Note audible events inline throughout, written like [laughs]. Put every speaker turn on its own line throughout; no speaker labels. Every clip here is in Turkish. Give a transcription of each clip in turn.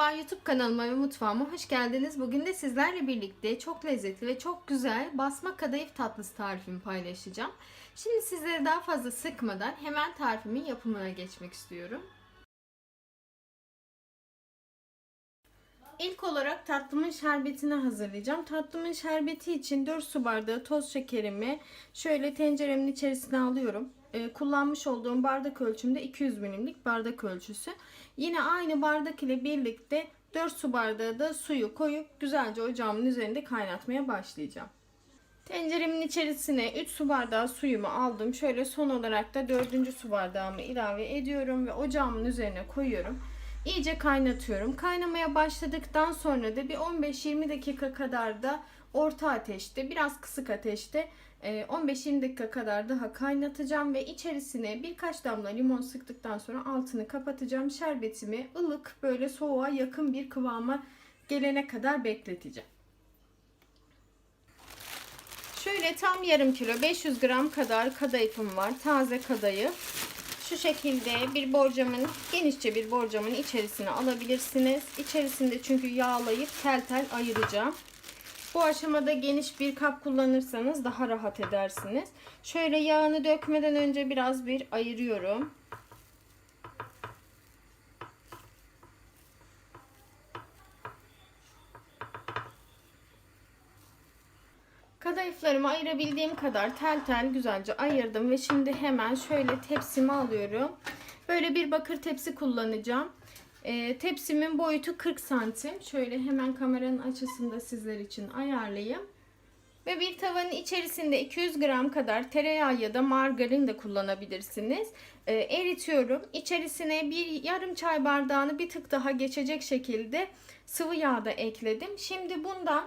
Merhaba YouTube kanalıma ve mutfağıma hoş geldiniz. Bugün de sizlerle birlikte çok lezzetli ve çok güzel basma kadayıf tatlısı tarifimi paylaşacağım. Şimdi sizleri daha fazla sıkmadan hemen tarifimin yapımına geçmek istiyorum. İlk olarak tatlımın şerbetini hazırlayacağım. Tatlımın şerbeti için 4 su bardağı toz şekerimi şöyle tenceremin içerisine alıyorum. Ee, kullanmış olduğum bardak ölçümde 200 milimlik bardak ölçüsü. Yine aynı bardak ile birlikte 4 su bardağı da suyu koyup güzelce ocağımın üzerinde kaynatmaya başlayacağım. Tenceremin içerisine 3 su bardağı suyumu aldım. Şöyle son olarak da 4. su bardağımı ilave ediyorum ve ocağımın üzerine koyuyorum. İyice kaynatıyorum. Kaynamaya başladıktan sonra da bir 15-20 dakika kadar da orta ateşte, biraz kısık ateşte 15-20 dakika kadar daha kaynatacağım ve içerisine birkaç damla limon sıktıktan sonra altını kapatacağım. Şerbetimi ılık böyle soğuğa yakın bir kıvama gelene kadar bekleteceğim. Şöyle tam yarım kilo 500 gram kadar kadayıfım var. Taze kadayıf. Şu şekilde bir borcamın genişçe bir borcamın içerisine alabilirsiniz. İçerisinde çünkü yağlayıp tel tel ayıracağım. Bu aşamada geniş bir kap kullanırsanız daha rahat edersiniz. Şöyle yağını dökmeden önce biraz bir ayırıyorum. Kadayıflarımı ayırabildiğim kadar tel tel güzelce ayırdım ve şimdi hemen şöyle tepsimi alıyorum. Böyle bir bakır tepsi kullanacağım. E, tepsimin boyutu 40 santim. Şöyle hemen kameranın açısını da sizler için ayarlayayım. Ve bir tavanın içerisinde 200 gram kadar tereyağı ya da margarin de kullanabilirsiniz. E, eritiyorum. İçerisine bir yarım çay bardağını bir tık daha geçecek şekilde sıvı yağ da ekledim. Şimdi bundan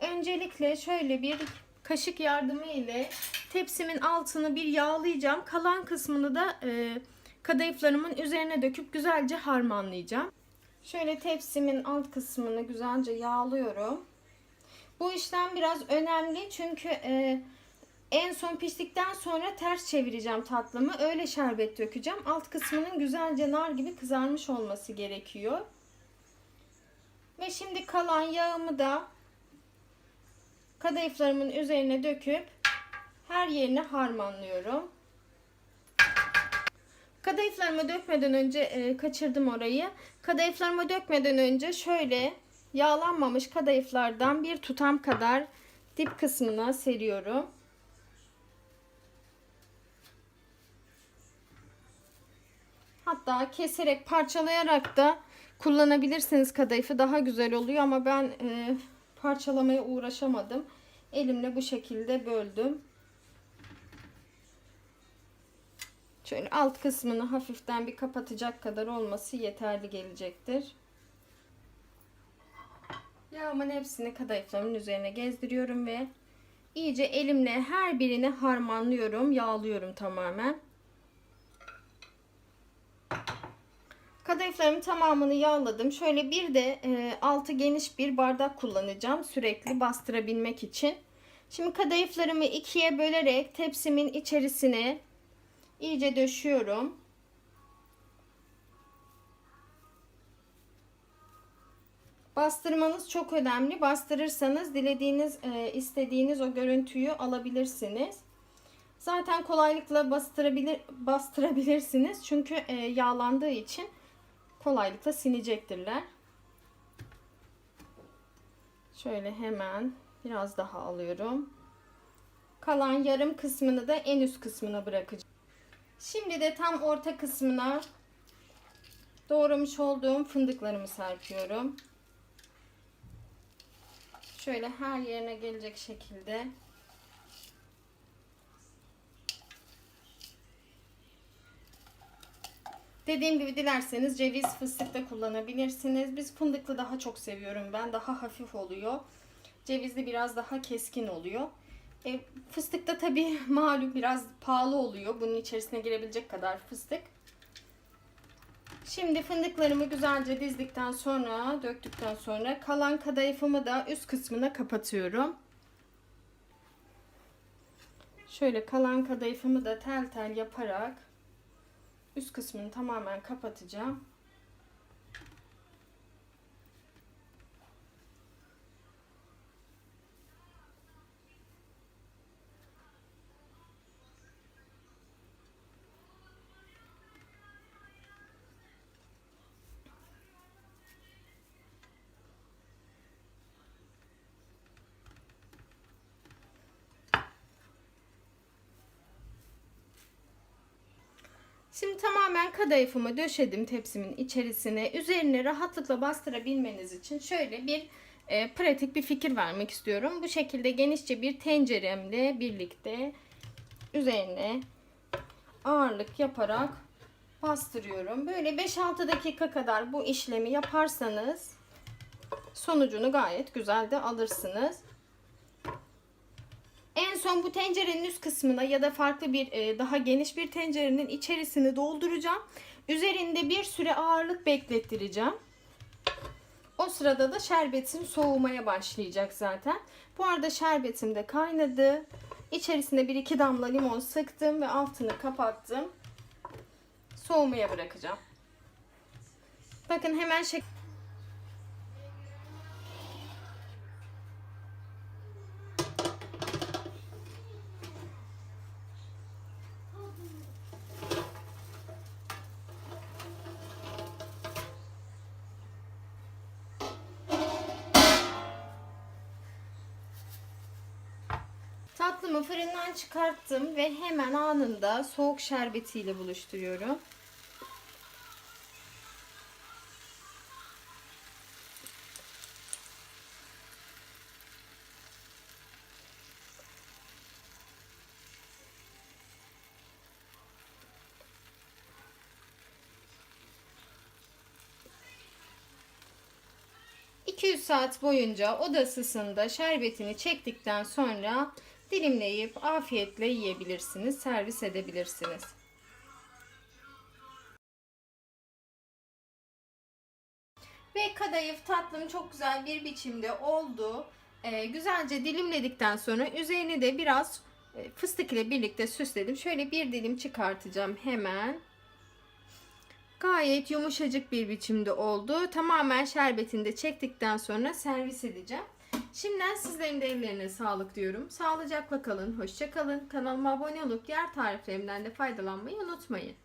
öncelikle şöyle bir kaşık yardımı ile tepsimin altını bir yağlayacağım. Kalan kısmını da e, kadayıflarımın üzerine döküp güzelce harmanlayacağım. Şöyle tepsimin alt kısmını güzelce yağlıyorum. Bu işlem biraz önemli çünkü e, en son piştikten sonra ters çevireceğim tatlımı. Öyle şerbet dökeceğim. Alt kısmının güzelce nar gibi kızarmış olması gerekiyor. Ve şimdi kalan yağımı da kadayıflarımın üzerine döküp her yerine harmanlıyorum. Kadayıflarımı dökmeden önce e, kaçırdım orayı. Kadayıflarımı dökmeden önce şöyle yağlanmamış kadayıflardan bir tutam kadar dip kısmına seriyorum. Hatta keserek parçalayarak da kullanabilirsiniz kadayıfı daha güzel oluyor ama ben e, parçalamaya uğraşamadım. Elimle bu şekilde böldüm. Şöyle alt kısmını hafiften bir kapatacak kadar olması yeterli gelecektir. Yağımın hepsini kadayıflarımın üzerine gezdiriyorum ve iyice elimle her birini harmanlıyorum, yağlıyorum tamamen. Kadayıflarımın tamamını yağladım. Şöyle bir de e, altı geniş bir bardak kullanacağım sürekli bastırabilmek için. Şimdi kadayıflarımı ikiye bölerek tepsimin içerisine iyice döşüyorum. Bastırmanız çok önemli. Bastırırsanız dilediğiniz, e, istediğiniz o görüntüyü alabilirsiniz. Zaten kolaylıkla bastırabilir, bastırabilirsiniz. Çünkü e, yağlandığı için kolaylıkla sinecektirler. Şöyle hemen biraz daha alıyorum. Kalan yarım kısmını da en üst kısmına bırakacağım. Şimdi de tam orta kısmına doğramış olduğum fındıklarımı serpiyorum. Şöyle her yerine gelecek şekilde Dediğim gibi dilerseniz ceviz fıstık da kullanabilirsiniz. Biz fındıklı daha çok seviyorum ben. Daha hafif oluyor. Cevizli biraz daha keskin oluyor. E, fıstık da tabii [laughs] malum biraz pahalı oluyor. Bunun içerisine girebilecek kadar fıstık. Şimdi fındıklarımı güzelce dizdikten sonra, döktükten sonra kalan kadayıfımı da üst kısmına kapatıyorum. Şöyle kalan kadayıfımı da tel tel yaparak üst kısmını tamamen kapatacağım. Şimdi tamamen kadayıfımı döşedim tepsimin içerisine. Üzerine rahatlıkla bastırabilmeniz için şöyle bir e, pratik bir fikir vermek istiyorum. Bu şekilde genişçe bir tenceremle birlikte üzerine ağırlık yaparak bastırıyorum. Böyle 5-6 dakika kadar bu işlemi yaparsanız sonucunu gayet güzel de alırsınız. Son bu tencerenin üst kısmına ya da farklı bir e, daha geniş bir tencerenin içerisini dolduracağım. Üzerinde bir süre ağırlık beklettireceğim. O sırada da şerbetim soğumaya başlayacak zaten. Bu arada şerbetim de kaynadı. İçerisine bir iki damla limon sıktım ve altını kapattım. Soğumaya bırakacağım. Bakın hemen şek Tatlımı fırından çıkarttım ve hemen anında soğuk şerbetiyle buluşturuyorum. ...200 saat boyunca oda ısısında şerbetini çektikten sonra dilimleyip afiyetle yiyebilirsiniz, servis edebilirsiniz. Ve kadayıf tatlım çok güzel bir biçimde oldu. Ee, güzelce dilimledikten sonra üzerine de biraz e, fıstık ile birlikte süsledim. Şöyle bir dilim çıkartacağım hemen. Gayet yumuşacık bir biçimde oldu. Tamamen şerbetini de çektikten sonra servis edeceğim. Şimdiden sizlerin de ellerine sağlık diyorum. Sağlıcakla kalın, hoşça kalın. Kanalıma abone olup diğer tariflerimden de faydalanmayı unutmayın.